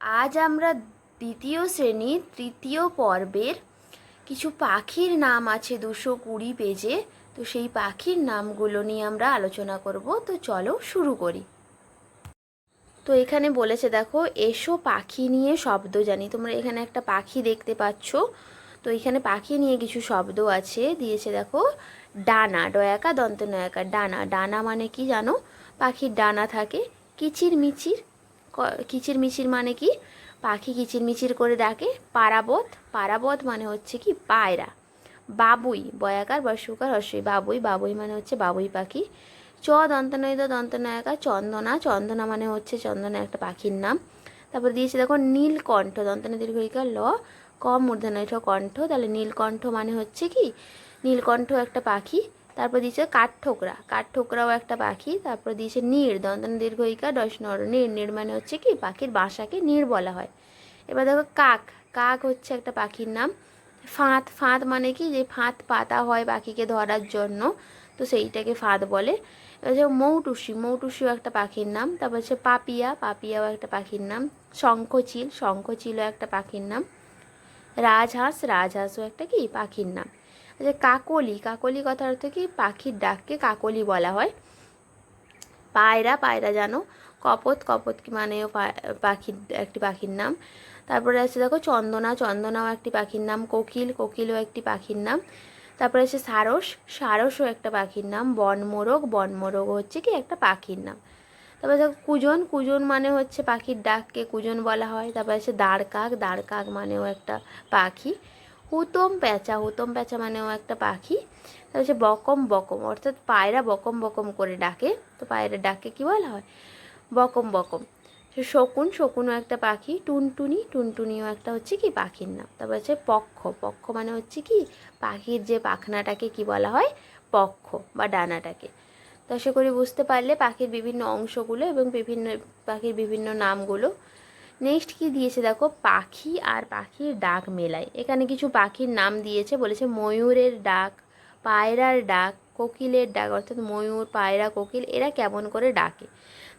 আজ আমরা দ্বিতীয় শ্রেণির তৃতীয় পর্বের কিছু পাখির নাম আছে দুশো কুড়ি পেজে। তো সেই পাখির নামগুলো নিয়ে আমরা আলোচনা করব। তো চলো শুরু করি। তো এখানে বলেছে, দেখো, এসো পাখি নিয়ে শব্দ জানি। তোমরা এখানে একটা পাখি দেখতে পাচ্ছ। তো এখানে পাখি নিয়ে কিছু শব্দ আছে। দিয়েছে, দেখো, ডানা। ডয়াকা দন্ত নয়াকা ডানা। ডানা মানে কি জানো? পাখির ডানা থাকে কিচির মিচির ক- কিচির মিচির মানে কি? পাখি কিচির মিচির করে ডাকে। পারাবত পারাবত মানে হচ্ছে কি? পায়রা। বাবুই, বয়াকার বর্ষকার হর্ষই বাবুই বাবুই মানে হচ্ছে বাবুই পাখি। চ দন্তনয়িত দন্তনায়কা, চন্দনা। চন্দনা মানে হচ্ছে চন্দনা একটা পাখির নাম। তারপর দিয়েছে দেখো নীলকণ্ঠ, দন্তনা দীর্ঘিকা, ল ক মূর্ধনয়ঠ কণ্ঠ। তাহলে নীলকণ্ঠ মানে হচ্ছে কি? নীলকণ্ঠ একটা পাখি। তারপর দিয়েছে কাঠঠোকরা। কাঠঠোকরাও একটা পাখি, তারপর দিয়েছে নীড় দন্তন দীর্ঘইকা দশ নর। নীড় নীড় মানে হচ্ছে কি? পাখির বাসাকে নীড় বলা হয়। এবার দেখো কাক। কাক হচ্ছে একটা পাখির নাম। ফাঁদ। ফাঁদ মানে কি? যে ফাঁদ পাতা হয় পাখিকে ধরার জন্য, তো সেইটাকে ফাঁদ বলে। এবার মৌটুসি। মৌটুসিও একটা পাখির নাম। তারপর হচ্ছে পাপিয়া। পাপিয়াও একটা পাখির নাম। শঙ্খচিল। শঙ্খচিলও একটা পাখির নাম। রাজহাঁস। রাজহাঁসও একটা কি? পাখির নাম। আচ্ছা কাকলি কাকলি কথার অর্থ কি? পাখির ডাককে কাকলি বলা হয়। পায়রা পায়রা জানো? কপত কপত কি মানেও পাখির, একটি পাখির নাম। তারপরে আছে দেখো চন্দনা, চন্দনাও একটি পাখির নাম। কোকিল, কোকিলও একটি পাখির নাম। তারপরে আছে সারস, সারসও একটা পাখির নাম। বনমোরগ বনমোরগ হচ্ছে কি একটা পাখির নাম। তারপরে দেখো কুজন কুজন মানে হচ্ছে পাখির ডাককে কুজন বলা হয়। তারপরে আছে দাঁড় কাক দাঁড় কাক মানেও একটা পাখি। হুতম প্যাঁচা হুতম প্যাঁচা মানেও একটা পাখি। তারপর হচ্ছে বকম বকম, অর্থাৎ পায়রা বকম বকম করে ডাকে। তো পায়রা ডাকে কি বলা হয়? বকম বকম। তো শকুন, শকুনও একটা পাখি, টুনটুনি, টুনটুনিও একটা হচ্ছে কি পাখির নাম। তারপর হচ্ছে পক্ষ পক্ষ মানে হচ্ছে কি? পাখির যে পাখনাটাকে কি বলা হয়? পক্ষ বা ডানাটাকে। তো আশা করি বুঝতে পারলে পাখির বিভিন্ন অংশগুলো এবং বিভিন্ন পাখির বিভিন্ন নামগুলো। নেক্সট কি দিয়েছে দেখো? পাখি আর পাখির ডাক মেলায়। এখানে কিছু পাখির নাম দিয়েছে, বলেছে ময়ূরের ডাক, পায়রার ডাক, কোকিলের ডাক, অর্থাৎ ময়ূর, পায়রা, কোকিল, এরা কেমন করে ডাকে?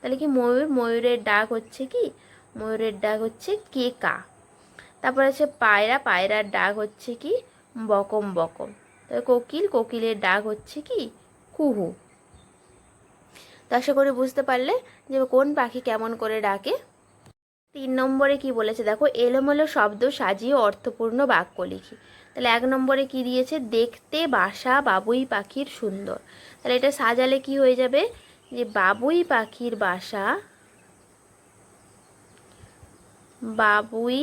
তাহলে কি ময়ূর? ময়ূরের ডাক হচ্ছে কি? ময়ূরের ডাক হচ্ছে কেকা। তারপর আছে পায়রা, পায়রার ডাক হচ্ছে কি? বকম বকম। তবে কোকিল, কোকিলের ডাক হচ্ছে কি? কুহু। তো আশা করি বুঝতে পারলে যে কোন পাখি কেমন করে ডাকে? তিন নম্বরে কি বলেছে? দেখো, এলোমেলো শব্দ সাজিয়ে অর্থপূর্ণ বাক্য লিখি। তাহলে এক নম্বরে কি দিয়েছে? দেখতে বাসা বাবুই পাখির সুন্দর। তাহলে এটা সাজালে কি হয়ে যাবে? যে বাবুই পাখির বাসা, বাবুই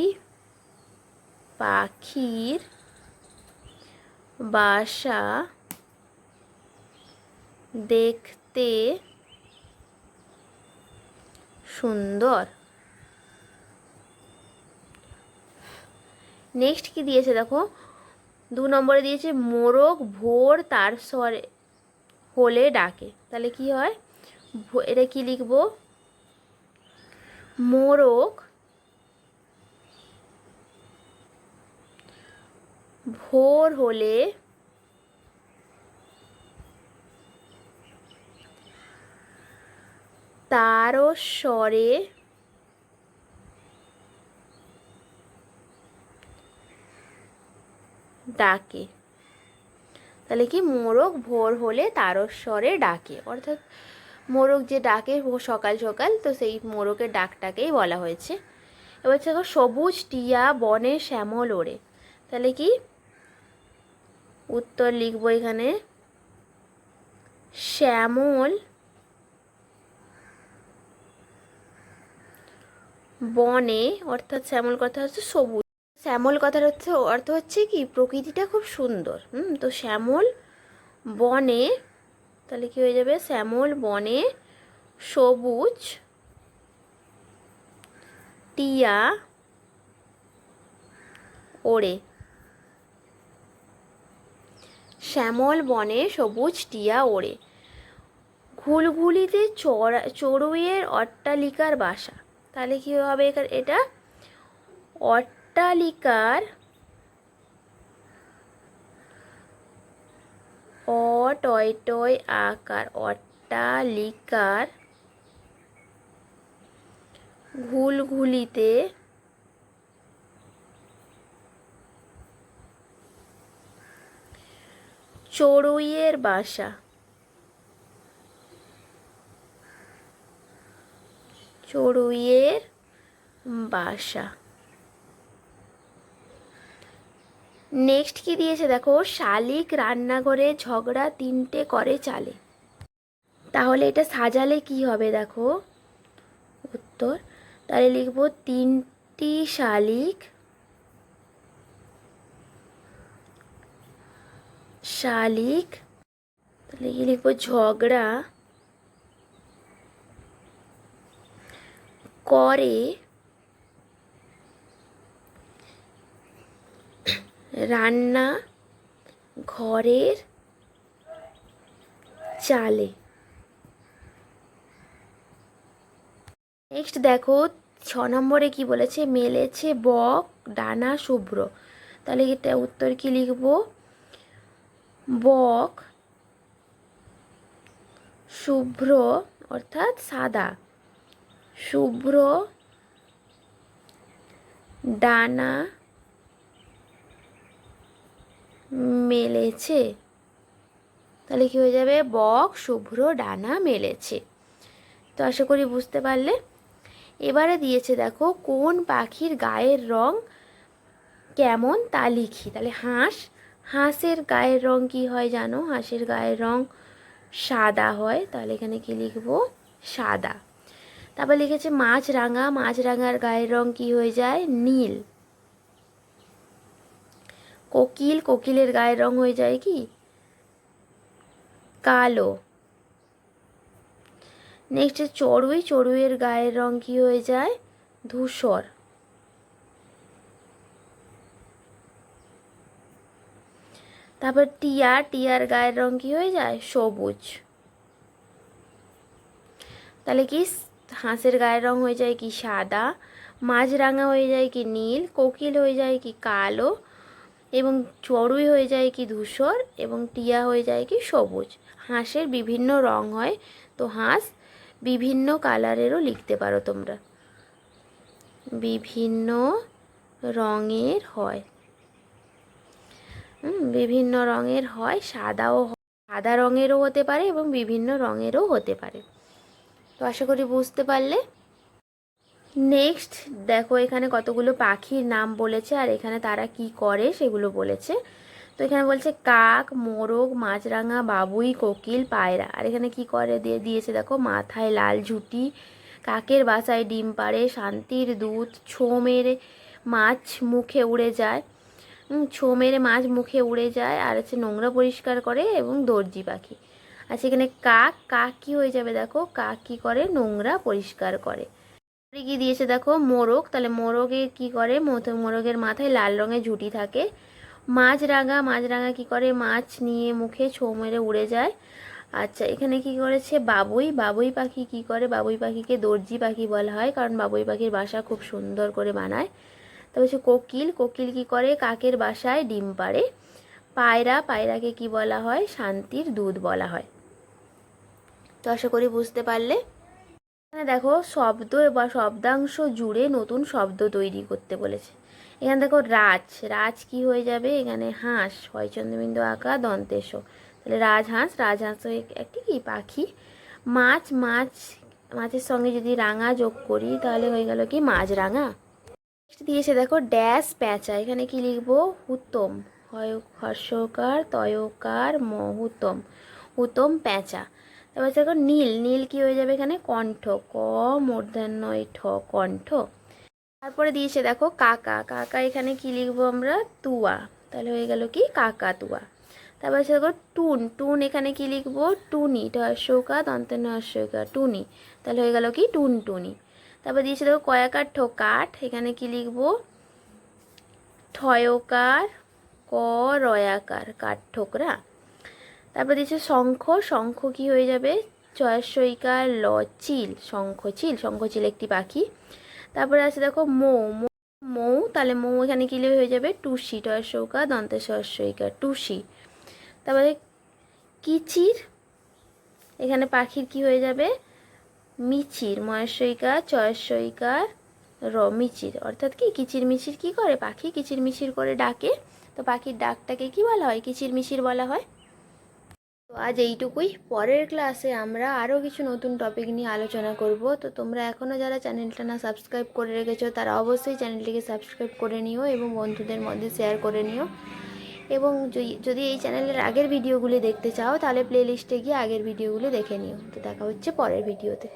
পাখির বাসা দেখতে সুন্দর। নেক্সট কি দিয়েছে দেখো? দু নম্বরে দিয়েছে মোরগ, ভোর, তার স্বরে হলে ডাকে। তাহলে কি হয়? এটা কি লিখব? মোরগ, ভোর, হলে তারও স্বরে ডাকে। তাহলে কি মোরগ ভোর হলে তারস্বরে ডাকে। অর্থাৎ মোরগ যে ডাকে সকাল সকাল, তো সেই মোরগের ডাকটাকেই বলা হয়েছে। এবার দেখো, সবুজ, টিয়া, বনে শ্যামল ওড়ে। তাহলে কি? উত্তর লিখব এখানে। শ্যামল বনে, অর্থাৎ শ্যামল কথা হচ্ছে সবুজ। শ্যামল কথার হচ্ছে অর্থ হচ্ছে কি? প্রকৃতিটা খুব সুন্দর। হুম, তো শ্যামল বনে, তাহলে কি হয়ে যাবে? শ্যামল বনে সবুজ টিয়া ওড়ে। শ্যামল বনে সবুজ টিয়া ওড়ে। ঘুলঘুলিতে চড়া, চড়ুইয়ের অট্টালিকার বাসা। তাহলে কি হবে এটা এটা অট্টালিকার অটয়টয় আকার অট্টালিকার ঘুলঘুলিতে চড়ুইয়ের বাসা। চড়ুইয়ের বাসা। নেক্সট কি দিয়েছে দেখো? শালিক রান্নাঘরে ঝগড়া তিনটে করে চালে। তাহলে এটা সাজালে কি হবে দেখো? উত্তর, তাহলে লিখব তিনটি শালিক। শালিক, তাহলে কি লিখব ঝগড়া? করে রান্না ঘরের চালে। নেক্সট দেখো, ছ নম্বরে কি বলেছে? মেলেছে বক, ডানা, শুভ্র। তাহলে এটা উত্তর কি লিখব? বক, শুভ্র, অর্থাৎ সাদা। শুভ্র, ডানা মেলেছে। তাহলে কি হয়ে যাবে? বক, শুভ্র, ডানা মেলেছে। তো আশা করি বুঝতে পারলে। এবারে দিয়েছে দেখো, কোন পাখির গায়ের রং কেমন তা লিখি। তাহলে হাঁস, হাঁসের গায়ের রং কি হয় জানো? হাঁসের গায়ের রং সাদা হয়। তাহলে এখানে কি লিখব? সাদা। তারপর লিখেছে মাছরাঙা। মাছরাঙার গায়ের রং কি হয়ে যায়? নীল। কোকিল, কোকিলের গায়ের রং হয়ে যায় কি? কালো। নেক্সট চড়ুই, চড়ুইয়ের গায়ের রং কি হয়ে যায়? ধূসর। তারপর টিয়া, টিয়ার গায়ের রং কি হয়ে যায়? সবুজ। তাহলে কি হাঁসের গায়ের রং হয়ে যায় কি সাদা? মাছরাঙা হয়ে যায় কি নীল? কোকিল হয়ে যায় কি কালো? এবং চড়ুই হয়ে যায় কি ধূসর এবং টিয়া হয়ে যায় কি সবুজ। হাঁসের বিভিন্ন রং হয়, তো হাঁস বিভিন্ন কালারেরও লিখতে পারো তোমরা। বিভিন্ন রঙের হয়। বিভিন্ন রঙের হয়, সাদাও। সাদা রঙেরও হতে পারে এবং বিভিন্ন রঙেরও হতে পারে। তো আশা করি বুঝতে পারলে। নেক্সট দেখো এখানে কতগুলো পাখির নাম বলেছে আর এখানে তারা কি করে সেগুলো বলেছে। তো এখানে বলছে কাক, মোরগ, মাছরাঙা, বাবুই, কোকিল, পায়রা। আর এখানে কি করে দিয়ে দিয়েছে দেখো? মাথায় লাল ঝুটি, কাকের বাসায় ডিম পাড়ে, শান্তির দুধ ছো মেরে মাছ মুখে উড়ে যায়। ছো মেরে মাছ মুখে উড়ে যায় আর হচ্ছে নোংরা পরিষ্কার করে এবং দর্জি পাখি। আচ্ছা এখানে কাক কাক কি হয়ে যাবে দেখো। কাক কি করে? নোংরা পরিষ্কার করে। কি দিয়েছে, দেখো, মোরগ। তাহলে মোরগে কি করে? মোরগের মাথায় লাল রঙের ঝুঁটি থাকে। মাছরাঙা মাছরাঙা কি করে? মাছ নিয়ে মুখে ছো মেরে উড়ে যায়। আচ্ছা এখানে কি করেছে? বাবুই। বাবুই পাখি কি করে? বাবুই পাখিকে দর্জি পাখি বলা হয়, কারণ বাবুই পাখির বাসা খুব সুন্দর করে বানায়। তারপর হচ্ছে কোকিল। কোকিল কি করে? কাকের বাসায় ডিম পাড়ে। পায়রা, পায়রাকে কি বলা হয়? শান্তির দুধ বলা হয়। তো আশা করি বুঝতে পারলে। এখানে দেখো শব্দ বা শব্দাংশ জুড়ে নতুন শব্দ তৈরি করতে বলেছে। এখানে দেখো রাজ রাজ কি হয়ে যাবে? এখানে হাঁস হয় চন্দ্রবিন্দু আঁকা দন্তেশ তাহলে রাজহাঁস রাজহাঁস একটি কি? পাখি। মাছ মাছ, মাছের সঙ্গে যদি রাঙা যোগ করি, তাহলে হয়ে গেল কি? মাছ রাঙা। দিয়েছে দেখো ড্যাশ প্যাঁচা। এখানে কি লিখব? উত্তম হয় হর্ষকার, তয়কার, মহুতম। হুতম প্যাঁচা। তারপর দেখো নীল নীল কি হয়ে যাবে এখানে? কণ্ঠ, ক মূর্ধন্যয় ঠ, কণ্ঠ। তারপরে দিয়েছে দেখো কাকা। কাকা এখানে কি লিখব আমরা? তুয়া। তাহলে হয়ে গেল কি? কাকা তুয়া। তারপর হচ্ছে দেখো টুন। টুন এখানে কি লিখব? টুনি। হর্ষকা দন্তন্য হর্ষকা টুনি। তাহলে হয়ে গেল কি? টুন টুনি তারপর দিয়েছে দেখো কয়াকার ঠো, কাঠ। এখানে কি লিখব? ঠয়কার, ক, রয়াকার কাঠ ঠোকরা তারপর দিয়েছে শঙ্খ শঙ্খ কি হয়ে যাবে? চয়সইকার ল চিল শঙ্খ চিল শঙ্খ চিল একটি পাখি। তারপরে আছে দেখো মৌ, মৌ- তাহলে মৌ এখানে কি হয়ে যাবে? টুসি টয়সৌকা দন্তে সস্যইকা টুসি। তারপরে কিচির, এখানে পাখির কি হয়ে যাবে? মিচির ময়সইকা চয়সইকার র, মিচির। অর্থাৎ কি? কিচির মিচির কি করে? পাখি কিচির মিচির করে ডাকে। তো পাখির ডাকটাকে কি বলা হয়? কিচির মিচির বলা হয়। তো আজ এইটুকুই। পরের ক্লাসে আমরা আরও কিছু নতুন টপিক নিয়ে আলোচনা করব। তো তোমরা এখনও যারা চ্যানেলটা না সাবস্ক্রাইব করে রেখেছো, তারা অবশ্যই চ্যানেলটিকে সাবস্ক্রাইব করে নিও এবং বন্ধুদের মধ্যে শেয়ার করে নিও। এবং যদি- এই চ্যানেলের আগের ভিডিওগুলি দেখতে চাও, তাহলে প্লেলিস্টে গিয়ে আগের ভিডিওগুলি দেখে নিও। তো দেখা হচ্ছে পরের ভিডিওতে